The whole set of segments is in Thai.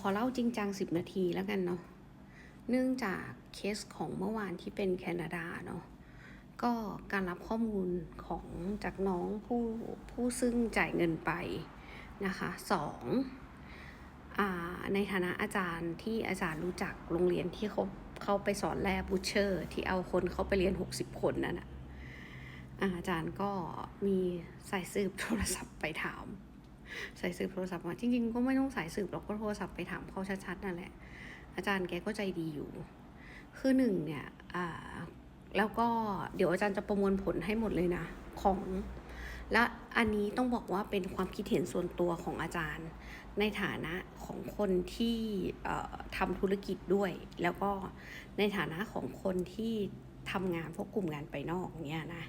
ขอเล่าจริงจังสิบนาทีแล้วกันเนาะ เนื่องจากเคสของเมื่อวานที่เป็นแคนาดาเนาะ ก็การรับข้อมูลของจากน้องผู้ผู้ซึ่งจ่ายเงินไปนะคะสองอในฐานะอาจารย์ที่อาจารย์รู้จักโรงเรียนที่เขาเขาไปสอนแลบบูเชอร์ ที่เอาคนเขาไปเรียน 60 คนนั่นนะอ่าอาจารย์ก็มีสายสืบโทรศัพท์ไปถาม สายสืบโทรศัพท์มาจริงๆ ก็ไม่ต้องสายสืบหรอกก็โทรศัพท์ไปถามเขาชัดๆนั่นแหละ อาจารย์แกก็ใจดีอยู่ คือหนึ่งเนี่ยอ่าแล้วก็เดี๋ยวอาจารย์จะประมวลผลให้หมดเลยนะของ และอันนี้ต้องบอกว่าเป็นความคิดเห็นส่วนตัวของอาจารย์ ในฐานะของคนที่ทำธุรกิจด้วย แล้วก็ในฐานะของคนที่ทำงานพวกกลุ่มงานไปนอกเนี่ยนะ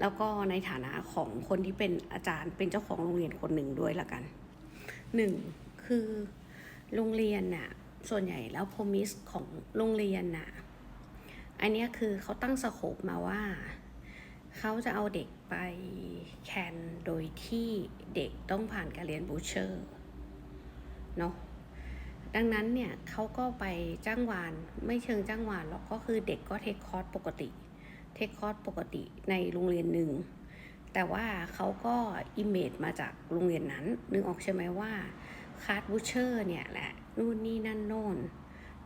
แล้วก็ในฐานะของคนที่เป็นอาจารย์เป็นเจ้าของโรงเรียนคนหนึ่งด้วยละกันหนึ่งคือโรงเรียนน่ะส่วนใหญ่แล้ว promise ของโรงเรียนน่ะอันนี้คือเขาตั้งสโคปมาว่าเขาจะเอาเด็กไปแคนโดยที่เด็กต้องผ่านการเรียนบูเชอร์เนาะดังนั้นเนี่ยเขาก็ไปจ้างวานไม่เชิงจ้างวานหรอกก็คือเด็กก็เทคคอร์สปกติ เทคคอร์สปกติในโรงเรียนหนึ่ง แต่ว่าเขาก็อิมเมจมาจากโรงเรียนนั้น นึกออกใช่ไหมว่าคาร์ดบูเชอร์เนี่ยแหละนู่นนี่นั่นโน่น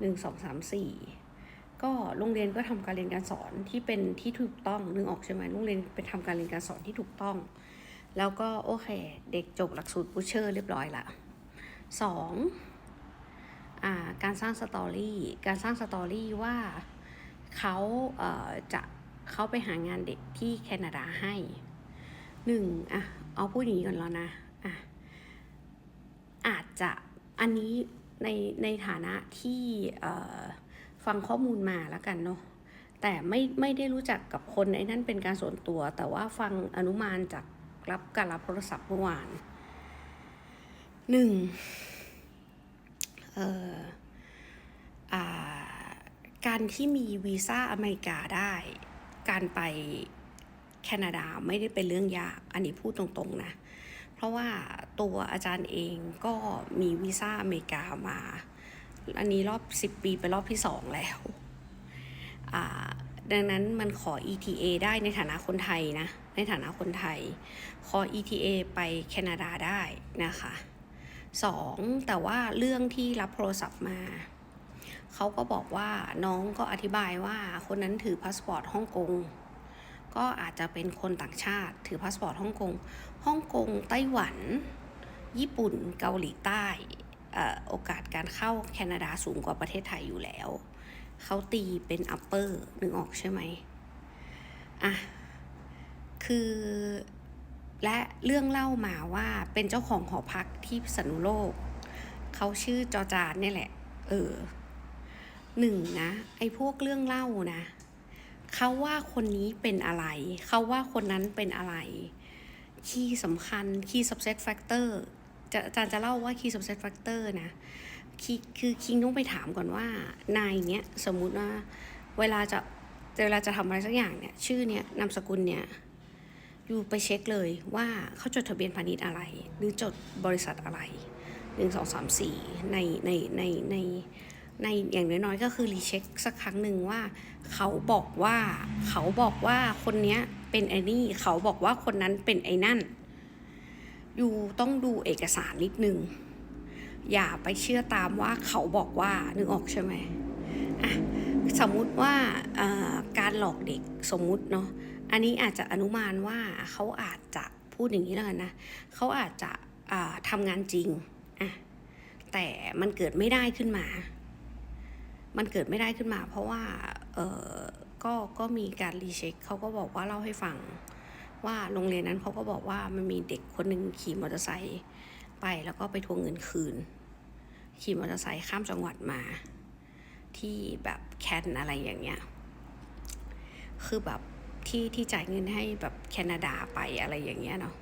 หนึ่งสองสามสี่ก็โรงเรียนก็ทำการเรียนการสอนที่เป็นที่ถูกต้องนึกออกใช่ไหมโรงเรียนเป็นทำการเรียนการสอนที่ถูกต้อง แล้วก็โอเค เด็กจบหลักสูตรบูเชอร์เรียบร้อยละสองการสร้างสตอรี่การสร้างสตอรี่ว่าเขาจะ เขาไปหางานเด็กที่แคนาดาให้หนึ่งอะเอาพูดอย่างนี้ก่อนแล้วนะอะอาจจะอันนี้ในในฐานะที่ฟังข้อมูลมาแล้วกันเนาะแต่ไม่ไม่ได้รู้จักกับคนไอ้นั่นเป็นการส่วนตัว แต่ว่าฟังอนุมานจากรับการรับโทรศัพท์เมื่อวานหนึ่งเอ่ออ่าการที่มีวีซ่าอเมริกาได้ การไปแคนาดาไม่ได้เป็นเรื่องยาก อันนี้พูดตรงๆนะ เพราะว่าตัวอาจารย์เองก็มีวีซ่าอเมริกามา อันนี้รอบ 10 ปีเป็นรอบที่ 2 แล้ว ดังนั้นมันขอ ETA ได้ในฐานะคนไทยนะ ในฐานะคนไทย ขอ ETA ไปแคนาดาได้นะคะสองแต่ว่าเรื่องที่รับโทรศัพท์มา เขาก็บอกว่าน้องก็อธิบายว่าคนนั้นถือพาสปอร์ตฮ่องกงก็อาจจะเป็นคนต่างชาติ ถือพาสปอร์ตฮ่องกงฮ่องกงไต้หวัน ญี่ปุ่นเกาหลีใต้อ่อโอกาสการเข้าแคนาดาสูงกว่าประเทศไทยอยู่แล้ว เขาตีเป็นอัปเปอร์นึกออกใช่ไหมอะคือและเรื่องเล่ามาว่าเป็นเจ้าของหอพักที่พิษณุโลก เขาชื่อจอจานเนี่ยแหละ เออ หนึ่งนะ ไอ้พวกเรื่องเล่านะเขาว่าคนนี้เป็นอะไร เขาว่าคนนั้นเป็นอะไร คีย์สำคัญ คีย์ subset factor จะอาจารย์จะเล่าว่าคีย์ subset factor นะ คีย์คือคิงต้องไปถามก่อนว่านายเนี้ยสมมุติว่าเวลาจะเวลาจะทำอะไรสักอย่างเนี่ยชื่อเนี้ยนามสกุลเนี่ยอยู่ไปเช็คเลยว่าเขาจดทะเบียนพาณิชย์อะไร หรือจดบริษัทอะไรหนึ่งสองสามสี่ในในในใน ในอย่างน้อยๆก็คือรีเช็คสักครั้งหนึ่งว่า เขาบอกว่าเขาบอกว่าคนเนี้ยเป็นไอ้นี่เขาบอกว่าคนนั้นเป็นไอ้นั่น อยู่ต้องดูเอกสารนิดนึง อย่าไปเชื่อตามว่าเขาบอกว่านึกออกใช่ไหมอะสมมุติว่าการหลอกเด็กสมมุติเนาะอันนี้อาจจะอนุมานว่าเขาอาจจะพูดอย่างนี้แล้วกันนะเขาอาจจะทำงานจริงอะแต่มันเกิดไม่ได้ขึ้นมา มันเกิดไม่ได้ขึ้นมา เพราะว่าเออก็ก็มีการรีเช็คเขาก็บอกว่าเล่าให้ฟังว่าโรงเรียนนั้นเขาก็บอกว่ามันมีเด็กคนหนึ่งขี่มอเตอร์ไซค์ไปแล้วก็ไปทวงเงินคืน ขี่มอเตอร์ไซค์ข้ามจังหวัดมา ที่แบบแคนอะไรอย่างเงี้ยคือแบบที่ที่จ่ายเงินให้แบบแคนาดาไปอะไรอย่างเงี้ยเนาะ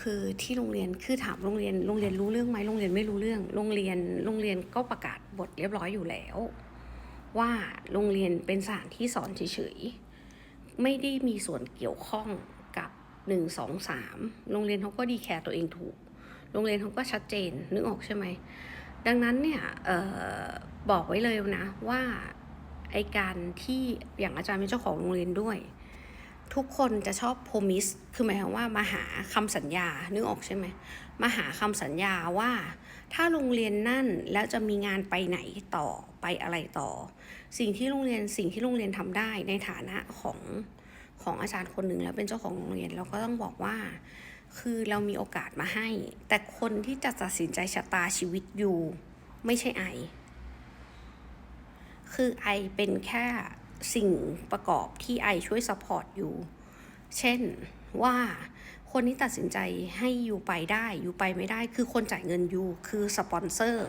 คือที่โรงเรียนคือถามโรงเรียนโรงเรียนรู้เรื่องไหมโรงเรียนไม่รู้เรื่อง โรงเรียนโรงเรียนก็ประกาศบทเรียบร้อยอยู่แล้ว ว่าโรงเรียนเป็นสถานที่สอนเฉยๆไม่ได้มีส่วนเกี่ยวข้องกับหนึ่งสองสามโรงเรียนเขาก็ดีแคร์ตัวเองถูก โรงเรียนเขาก็ชัดเจนนึกออกใช่ไหมดังนั้นเนี่ยออบอกไว้เลยนะว่าไอการที่อย่างอาจารย์เป็นเจ้าของโรงเรียนด้วย ทุกคนจะชอบโพมิสคือหมายความว่ามาหาคำสัญญานึกออกใช่ไหมมาหาคำสัญญาว่า ถ้าโรงเรียนนั่นแล้วจะมีงานไปไหนต่อไปอะไรต่อ สิ่งที่โรงเรียนสิ่งที่โรงเรียนทำได้ในฐานะของของอาจารย์คนหนึ่งแล้วเป็นเจ้าของโรงเรียนเราก็ต้องบอกว่า คือเรามีโอกาสมาให้ แต่คนที่จะตัดสินใจชะตาชีวิตอยู่ ไม่ใช่ไอ คือไอเป็นแค่ สิ่งประกอบที่ไอช่วยซัพพอร์ตอยู่ เช่นว่าคนที่ตัดสินใจให้อยู่ไปได้อยู่ไปไม่ได้ คือคนจ่ายเงินอยู่คือสปอนเซอร์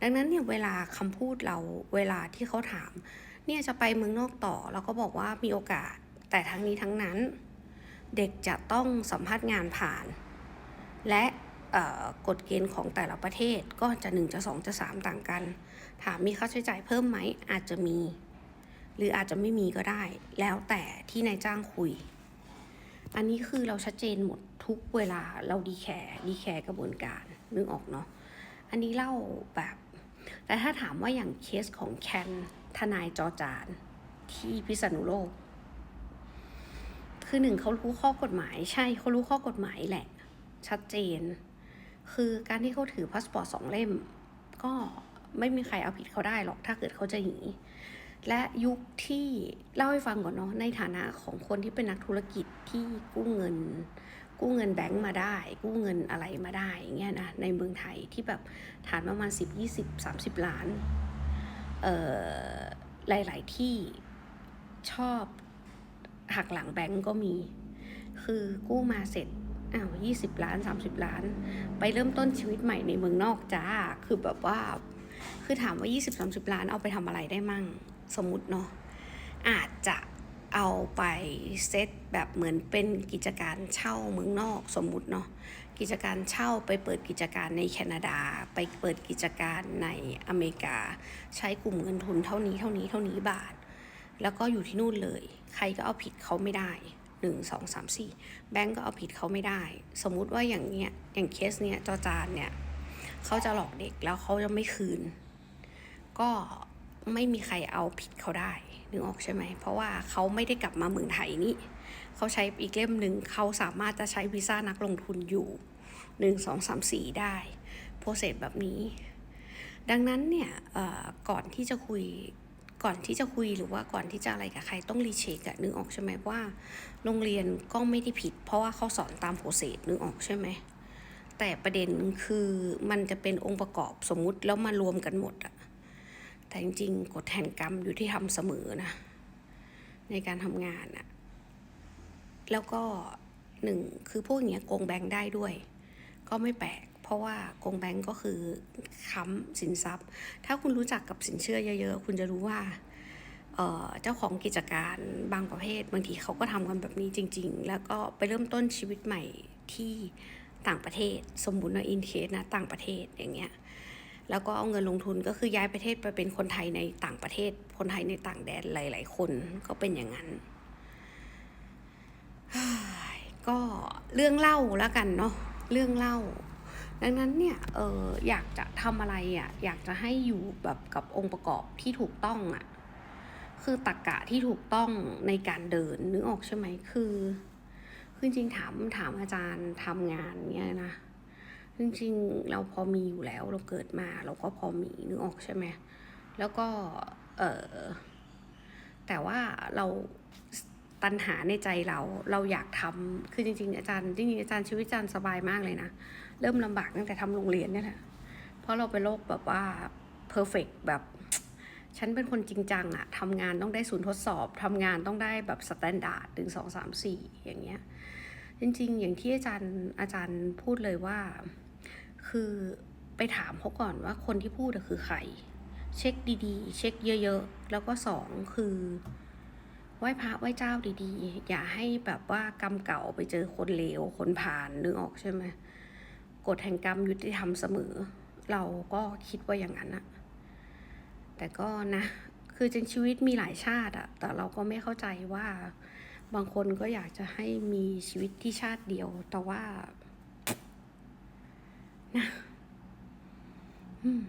ดังนั้นเนี่ยเวลาคำพูดเราเวลาที่เขาถาม เนี่ยจะไปเมืองนอกต่อเราก็บอกว่ามีโอกาส แต่ทั้งนี้ทั้งนั้น เด็กจะต้องสัมภาษณ์งานผ่าน และกฎเกณฑ์ของแต่ละประเทศก็จะ 1 จะ 2 จะ 3 ต่างกัน ถามมีค่าใช้จ่ายเพิ่มไหมอาจจะมี หรืออาจจะไม่มีก็ได้ แล้วแต่ที่นายจ้างคุย อันนี้คือเราชัดเจนหมดทุกเวลาเราดีแคร์ดีแคร์กระบวนการนึกออกเนาะอันนี้เล่าแบบ แต่ถ้าถามว่าอย่างเคสของแคนทนายจอจานที่พิษณุโลก คือหนึ่งเขารู้ข้อกฎหมาย ใช่เขารู้ข้อกฎหมายแหละ ชัดเจน คือการที่เขาถือพาสปอร์ตสองเล่ม ก็ไม่มีใครเอาผิดเขาได้หรอกถ้าเกิดเขาจะหนี และยุคที่เล่าให้ฟังก่อนเนาะในฐานะของคนที่เป็นนักธุรกิจที่กู้เงิน กู้เงินแบงก์มาได้ กู้เงินอะไรมาได้อย่างเงี้ยนะในเมืองไทยที่แบบฐานประมาณ 10 20 30 ล้านเอ่อหลาย ๆ ที่ชอบหักหลังแบงก์ก็มี คือกู้มาเสร็จอ้าวยี่สิบล้านสามสิบล้าน ไปเริ่มต้นชีวิตใหม่ในเมืองนอกจ้า คือแบบว่า คือถามว่า20 30ล้านเอาไปทำอะไรได้มั่ง สมมติเนาะอาจจะเอาไปเซตแบบเหมือนเป็นกิจการเช่าเมืองนอกสมมุติเนาะกิจการเช่าไปเปิดกิจการในแคนาดา ไปเปิดกิจการในอเมริกา ใช้กลุ่มเงินทุนเท่านี้เท่านี้เท่านี้บาท แล้วก็อยู่ที่นู่นเลย ใครก็เอาผิดเขาไม่ได้หนึ่งสองสามสี่แบงก์ก็เอาผิดเขาไม่ได้ สมมุติว่าอย่างเนี้ยอย่างเคสเนี้ยจอจานเนี่ยเขาจะหลอกเด็กแล้วเขาจะไม่คืน ก็ ไม่มีใครเอาผิดเขาได้นึกออกใช่ไหม เพราะว่าเขาไม่ได้กลับมาเมืองไทยนี่เขาใช้อีกเล่มหนึ่งเขาสามารถจะใช้วีซ่านักลงทุนอยู่หนึ่งสองสามสี่ได้โปรเซสแบบนี้ ดังนั้นเนี่ยก่อนที่จะคุยก่อนที่จะคุยหรือว่าก่อนที่จะอะไรกับใครต้องรีเช็คอะนึกออกใช่ไหมว่า โรงเรียนก็ไม่ได้ผิด เพราะว่าเขาสอนตามโปรเซสนึกออกใช่ไหมแต่ประเด็นคือมันจะเป็นองค์ประกอบสมมุติแล้วมารวมกันหมดอะ แต่จริงๆกฎแห่งกรรมอยู่ที่ทำเสมอนะ ในการทำงานอะแล้วก็หนึ่งคือพวกอย่างเงี้ยโกงแบงค์ได้ด้วย ก็ไม่แปลก เพราะว่าโกงแบงค์ก็คือค้ำสินทรัพย์ ถ้าคุณรู้จักกับสินเชื่อเยอะๆ คุณจะรู้ว่าเเจ้าของกิจการบางประเภท บางทีเขาก็ทำกันแบบนี้จริง ๆ แล้วก็ไปเริ่มต้นชีวิตใหม่ที่ต่างประเทศ สมมุติว่าอินเคสนะต่างประเทศอย่างเงี้ย แล้วก็เอาเงินลงทุนก็คือย้ายประเทศไปเป็นคนไทยในต่างประเทศ คนไทยในต่างแดนหลาย ๆ คนก็เป็นอย่างนั้น ก็เรื่องเล่าแล้วกันเนาะเรื่องเล่า ดังนั้นเนี่ยเอออยากจะทำอะไรอะ่ะอยากจะให้อยู่แบบกับองค์ประกอบที่ถูกต้องอะ่ะคือตรกกะที่ถูกต้องในการเดินนึกออกใช่ไหมคือคือจริงถามถามอาจารย์ทำงานเนี่ยนะ จริงๆ เราพอมีอยู่แล้วเราเกิดมาเราก็พอมีนึกออกใช่ไหมแล้วก็เออแต่ว่าเราตัณหาในใจเราเราอยากทำคือจริง ๆ อาจารย์จริงๆอาจารย์ชีวิตอาจารย์สบายมากเลยนะ เริ่มลำบากตั้งแต่ทำโรงเรียนเนี่ยแหละเพราะเราเป็นโรคแบบว่าเพอร์เฟกแบบฉันเป็นคนจริงจังอะทำงานต้องได้ศูนย์ทดสอบทำงานต้องได้แบบสแตนดาร์ดหนึ่งสองสามสี่อย่างเงี้ย จริง ๆ อย่างที่อาจารย์อาจารย์พูดเลยว่า คือไปถามเขาก่อนว่าคนที่พูดอะคือใคร เช็คดีๆ เช็คเยอะๆ แล้วก็สองคือไหว้พระไหว้เจ้าดีๆ อย่าให้แบบว่ากรรมเก่าไปเจอคนเลวคนผ่านนึกออกใช่ไหมกฎแห่งกรรมยุติธรรมเสมอ เราก็คิดว่าอย่างนั้นอะแต่ก็นะ คือจริงชีวิตมีหลายชาติอะแต่เราก็ไม่เข้าใจว่าบางคนก็อยากจะให้มีชีวิตที่ชาติเดียว แต่ว่า นะอืม